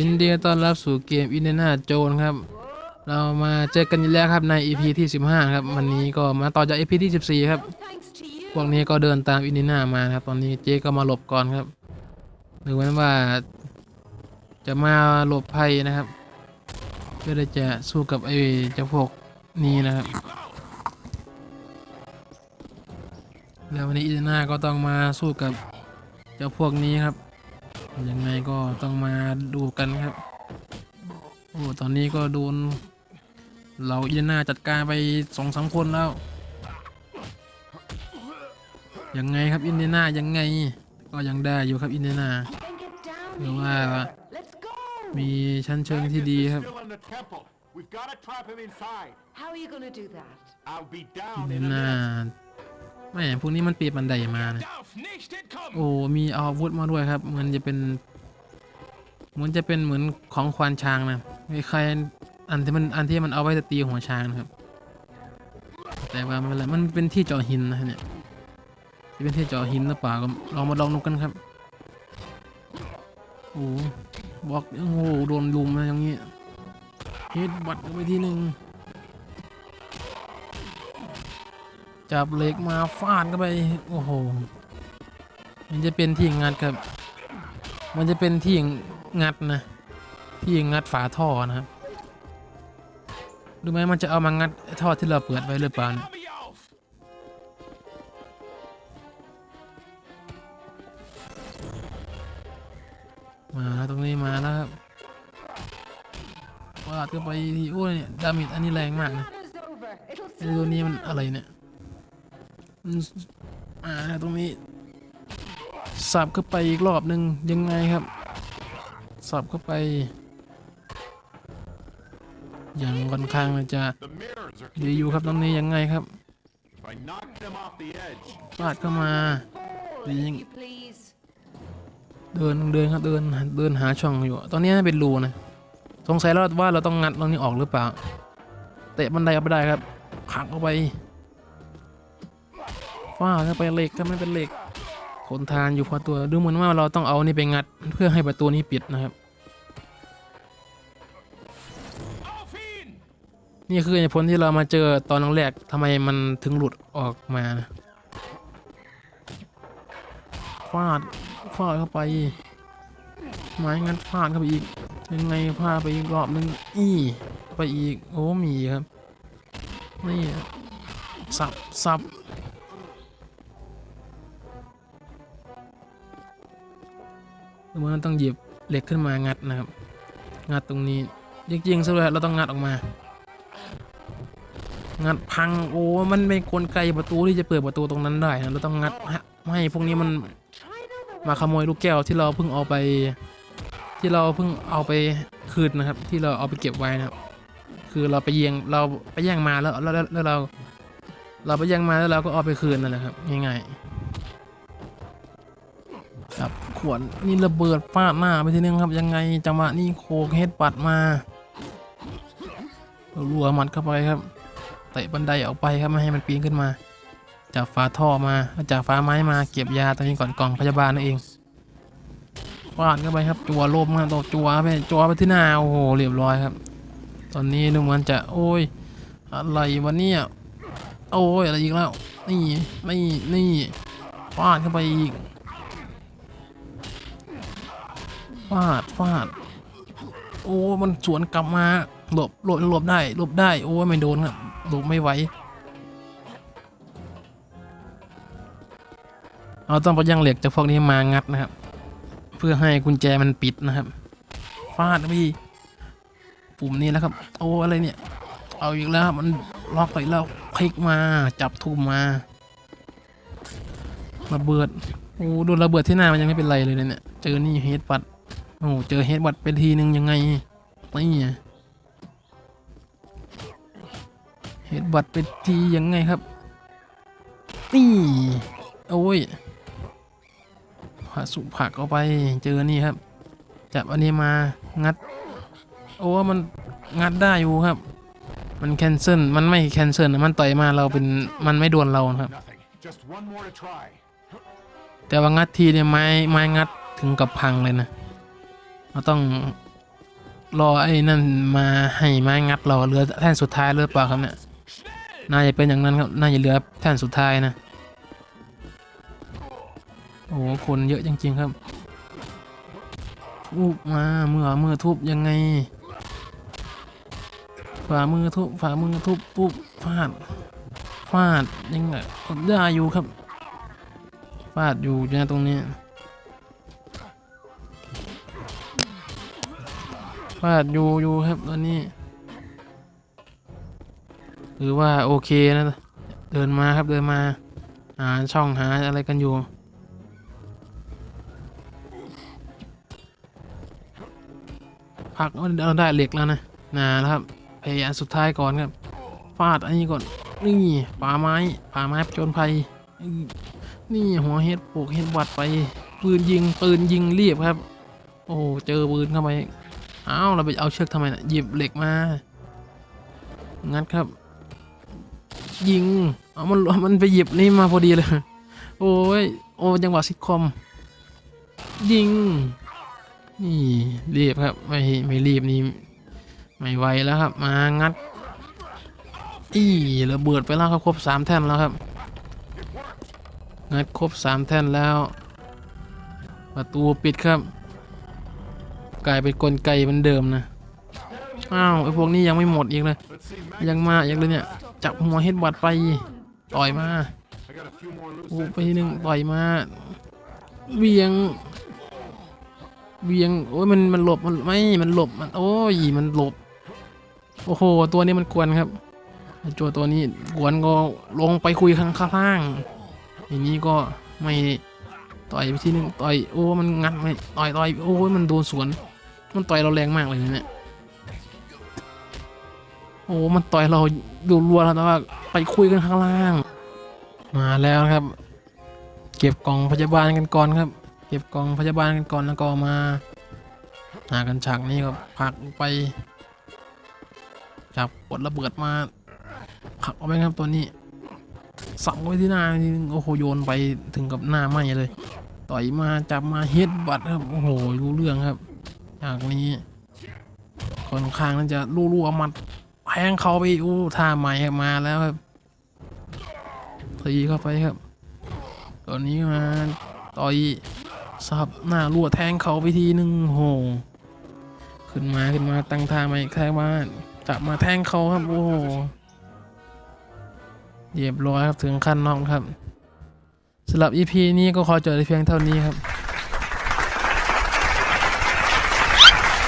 ยินดีต้อนรับสู่เกมอินเดน่าโจนครับ เรามาเจอกันอีกแล้วครับใน EP ที่ 15 ครับ วันนี้ก็มาต่อจาก EP ที่ 14 ครับ พวกนี้ก็เดินตามอินเดน่ามานะครับ ตอนนี้เจ๊ก็มาหลบก่อนครับหรือว่า จะมาหลบภัยนะครับ เพื่อจะสู้กับไอ้เจ้าพวกนี้นะครับ แล้ววันนี้อินเดน่าก็ต้องมาสู้กับเจ้าพวกนี้ครับ ยังไงก็ต้องมาดูกันครับ โอ้ตอนนี้ก็โดนเราอินเดน่าจัดการไปสองสามคนแล้ว ยังไงครับอินเดน่ายังไง ก็ยังได้อยู่ครับอินเดน่า Then get down หรือว่า here. Let's go. มีชั้นเชิงที่ดีครับ Still in the temple. We've got to trap him inside. How are you going to do that? I'll be อิ down นเด in a น่า minute. แม่พวกนี้มันปีนบันไดมานะโอ้มีอาวุธมาด้วยครับเหมือนจะเป็นเหมือนจะเป็นเหมือนของควานช้างนะคล้ายๆอันที่มันอันที่มันเอาไว้จะตีหัวช้างนะครับ แต่ว่ามันอะไรมันเป็นที่เจาะหินนะเนี่ยจะเป็นที่เจาะหินหรือเปล่าก็ลองมาลองดูกันครับโอ้บอกโอ้โหโดนลุมนะอย่างงี้เฮดบัตรไปทีหนึ่ง จับเหล็กมาฟาดเข้าไป โอ้โห มันจะเป็นที่งัดครับ มันจะเป็นที่งัดนะ ที่งัดฝาท่อนะครับ ดูไหมมันจะเอามางัดไอ้ท่อที่เราเปิดไว้หรือเปล่าเนี่ยมาแล้วตรงนี้มาแล้วครับฟาดเข้าไปทีโอ้ยเนี่ยดามิดอันนี้แรงมากนะ Battle's over. It'll ไอ้ตัวนี้มันอะไรเนี่ย มันมาแล้วตรงนี้สับเข้าไปอีกรอบหนึ่งยังไงครับ สับเข้าไป อย่างค่อนข้างจะ The mirrors are ดีอยู่ครับตรงนี้ยังไงครับ If I knock them off the edge, ฟาดเข้ามา forward, Being- if you please. เดินเดินครับเดินเดินหาช่องอยู่ ตอนนี้น่าเป็นรูนะสงสัยแล้วว่าเราต้องงัดตรงนี้ออกหรือเปล่า เตะบันไดเอาไปได้ครับผลักเข้าไป ฟาดเข้าไปเหล็กก็ไม่เป็นเหล็กขนทานอยู่พอตัวดูเหมือนว่าเราต้องเอานี่ไปงัดเพื่อให้ประตูนี้ปิดนะครับ นี่คือเหตุผลที่เรามาเจอตอนแรกทำไมมันถึงหลุดออกมานะฟาดฟาดเข้าไปไม้งัดฟาดเข้าไปอีกยังไงพาไปอีกรอบนึงอีไปอีกโอ้มีครับนี่สับสับ มันต้องหยิบเหล็กขึ้นมางัดนะครับ งัดตรงนี้จริงๆสุดแล้วเราต้องงัดออกมา งัดพังโอ้ มันเป็นกลไกประตูที่จะเปิดประตูตรงนั้นได้นะเราต้องงัดให้พวกนี้มันมาขโมยลูกแก้วที่เราเพิ่งเอาไป ที่เราเพิ่งเอาไปคืนนะครับ ที่เราเอาไปเก็บไว้นะครับ คือเราไปแย่งเราไปแย่งมาแล้วแล้วแล้วแล้วเราเราไปแย่งมาแล้วเราก็เอาไปคืนนั่นแหละครับง่ายๆ ครับขวดนี่ระเบิดฟาดหน้าไปทีนึงครับยังไงจังหวะนี้โคกเฮดปัดมารัวมัดเข้าไปครับเตะบันไดออกไปครับไม่ให้มันปีนขึ้นมา จากฝาท่อมาจากฟ้าไม้มาเก็บยาตัวนี้ก่อนกล่องพยาบาลนั่นเองฟาดเข้าไปครับจัวลมครับตบจัวไปจัวไปที่หน้าโอ้โหเรียบร้อยครับ ตอนนี้ดูเหมือนจะโอ้ยอะไรวะเนี่ยโอ้ยอะไรอีกแล้วนี่นี่นี่ฟาดเข้าไปอีก ฟาดฟาด โอ้มันสวนกลับมาหลบหลบหลบได้หลบได้ โอ้ยไม่โดนครับหลบไม่ไหวเราต้องไปย่างเหล็กจากพวกนี้มางัดนะครับ เพื่อให้กุญแจมันปิดนะครับฟาดไปอีกปุ่มนี้แล้วครับ โอ้อะไรเนี่ย เอาอีกแล้วมันล็อกไปแล้วคลิกมาจับทุ่มมาระเบิดโอ้โดนระเบิดที่หน้ามันยังไม่เป็นไรเลยเนี่ยเจอนี่เฮดบัต โอ้เจอเฮดบัตเป็นทีนึงยังไงนี่เฮดบัตเป็นทียังไงครับ นี่ โอ้ยผักสุผักเอาไปเจอนี่ครับ จับอันนี้มางัด โอ้มันงัดได้อยู่ครับ มันแคนเซิลมันไม่แคนเซิลนะมันต่อยมาเราเป็นมันไม่โดนเราครับ แต่ว่างัดทีเนี่ยไม้ไม้งัดถึงกับพังเลยนะ เราต้องรอไอ้นั่นมาให้ไม้งัดเราเหลือแท่นสุดท้ายหรือเปล่าครับเนี่ยน่าจะเป็นอย่างนั้นครับน่าจะเหลือแท่นสุดท้ายนะโอ้โหคนเยอะจริง ๆ ครับทุบมาเมื่อมือทุบยังไงฝ่ามือทุบฝ่ามือทุบปุ๊บฟาดฟาดยังไงได้อยู่ครับฟาดอยู่นะตรงนี้ ฟาดอยู่อยู่ครับตอนนี้หรือว่าโอเคนะ เดินมาครับเดินมา หาช่องหาอะไรกันอยู่ พักเราได้เหล็กแล้วนะนาแล้วครับพยายามสุดท้ายก่อนครับฟาดอันนี้ก่อนนี่ป่าไม้ป่าไม้ผจญภัยนี่หัวเห็ดปลูกเห็ดวัดไปปืนยิงปืนยิงเรียบครับ โอ้เจอปืนเข้าไป อ้าวเราไปเอาเชือกทำไมนะ่ะหยิบเหล็กมา งัดครับ ยิง เอามันมันไปหยิบนี่มาพอดีเลย โอ้ย โอ้จังหวะซิทคอม ยิง นี่รีบครับ ไม่ไม่รีบนี่ไม่ไหวแล้วครับ มางัด อีระเบิดไปแล้วครับครบสามแท่นแล้วครับ งัดครบสามแท่นแล้ว ประตูปิดครับ กลายเป็นกลไกเหมือนเดิมนะ อ้าวไอ้พวกนี้ยังไม่หมดอีกเลย ยังมาอีกเลยเนี่ย จับหัวเฮดบัตไป ต่อยมาโอ้ไปทีหนึ่งต่อยมาเวียงเวียงโอ้ยมันมันหลบมันไม่มันหลบมัน โอ้ยมันหลบ โอ้โห ตัวนี้มันกวนครับไอ้ตัวตัวนี้กวนก็ลงไปคุยข้างข้างล่างทีนี้ก็ไม่ต่อยไปทีหนึ่งต่อยโอ้มันงัดไม่ต่อยต่อยโอ้ยมันโดนสวน มันต่อยเราแรงมากเลยเนี่ยโอ้ มันต่อยเราดูรัวแล้วแต่ว่าไปคุยกันข้างล่าง มาแล้วครับ เก็บกล่องพยาบาลกันก่อนครับ เก็บกล่องพยาบาลกันก่อนแล้วก็มาหากันฉากนี้ก็ผักไปจับกดระเบิดมาผักเอาไปครับตัวนี้สั่งไว้ที่หน้าโอ้โหโยนไปถึงกับหน้าไหมเลย ต่อยมาจับมาเฮ็ดบัตรครับโอ้โหรู้เรื่องครับ จากนี้คนข้างนั้นจะลู่ๆเอมัดแทงเขาไปอู้ท่าใหม่มาแล้วครับตีเข้าไปครับตัวนี้มาต่อยสับหน้ารั่วแทงเขาไปทีหนึ่งโอ้โหขึ้นมาขึ้นมาตั้งท่าใหม่แทงมาจับมาแทงเขาครับโอ้โหเรียบร้อยครับถึงขั้นน้องครับสำหรับ EP นี้ก็ขอจบเพียงเท่านี้ครับ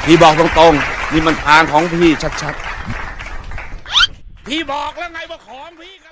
พี่บอกตรงๆ นี่มันทางของพี่ชัดๆ พี่บอกแล้วไงว่าของพี่กัน